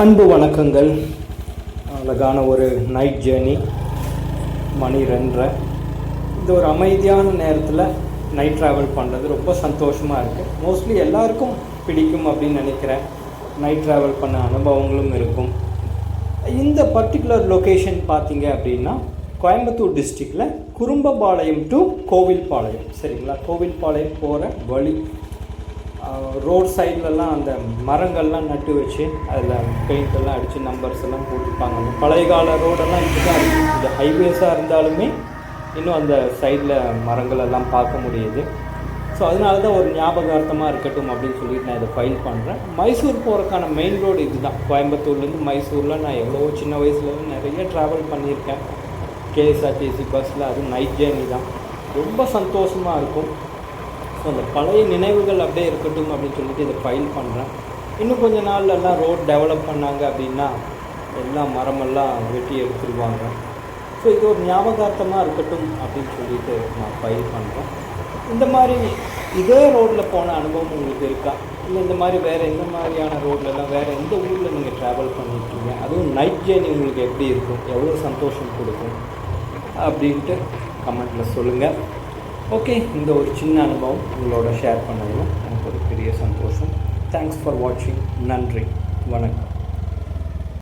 அன்பு வணக்கங்கள். அழகான ஒரு நைட் ஜேர்னி மணி ரெண்டரை இந்த ஒரு அமைதியான நேரத்தில் நைட் ட்ராவல் பண்ணுறது ரொம்ப சந்தோஷமாக இருக்குது மோஸ்ட்லி எல்லாருக்கும் பிடிக்கும் அப்படின்னு நினைக்கிறேன். நைட் ட்ராவல் பண்ண அனுபவங்களும் இருக்கும். இந்த பர்டிகுலர் லொக்கேஷன் பார்த்தீங்க அப்படின்னா கோயம்புத்தூர் டிஸ்ட்ரிக்டில் குறும்பபாளையம் டு கோவில்பாளையம். சரிங்களா? கோவில்பாளையம் போகிற வழி. ரோட் சைட்லலாம் அந்த மரங்கள்லாம் நட்டு வச்சு அதில் பெயிண்ட் எல்லாம் அடித்து நம்பர்ஸ் எல்லாம் போட்டிருப்பாங்க. அந்த பழைய கால ரோடெல்லாம் இப்படி தான் இந்த ஹைவேஸாக இருந்தாலுமே இன்னும் அந்த சைடில் மரங்கள் எல்லாம் பார்க்க முடியுது. ஸோ அதனால தான் ஒரு ஞாபகார்த்தமாக இருக்கட்டும் அப்படின்னு சொல்லிட்டு நான் இதை ஃபைல் பண்ணுறேன் மைசூர் போகிறக்கான மெயின் ரோடு இதுதான். கோயம்புத்தூர்லேருந்து மைசூரில் நான் எவ்வளோ சின்ன வயசுலேருந்து நிறைய ட்ராவல் பண்ணியிருக்கேன். கேஎஸ்ஆர்டிசி பஸ்ஸில் அதுவும் நைட் ஜேர்னி தான். ரொம்ப சந்தோஷமாக இருக்கும். ஸோ அந்த பழைய நினைவுகள் அப்படியே இருக்கட்டும் அப்படின்னு சொல்லிட்டு இதை ஃபைல் பண்ணுறேன் இன்னும் கொஞ்ச நாள்லலாம் ரோட் டெவலப் பண்ணாங்க அப்படின்னா எல்லாம் மரமெல்லாம் வெட்டி எடுத்துருவாங்க. ஸோ இது ஒரு ஞாபகார்த்தமாக இருக்கட்டும் அப்படின்னு சொல்லிட்டு நான் ஃபைல் பண்ணுறேன் இந்த மாதிரி இதே ரோட்டில் போன அனுபவம் உங்களுக்கு இருக்கா? இல்லை இந்த மாதிரி வேறு எந்த மாதிரியான ரோட்லலாம் வேறு எந்த ஊரில் நீங்கள் ட்ராவல் பண்ணியிருக்கீங்க அதுவும் நைட் ஜேர்னி உங்களுக்கு எப்படி இருக்கும்? எவ்வளோ சந்தோஷம் கொடுக்கும்? அப்படின்ட்டு கமெண்ட்டில் சொல்லுங்கள் ஓகே இந்த ஒரு சின்ன அனுபவம் உங்களோட ஷேர் பண்ணதில் எனக்கு ஒரு பெரிய சந்தோஷம். தேங்க்ஸ் ஃபார் வாட்சிங் நன்றி. வணக்கம்.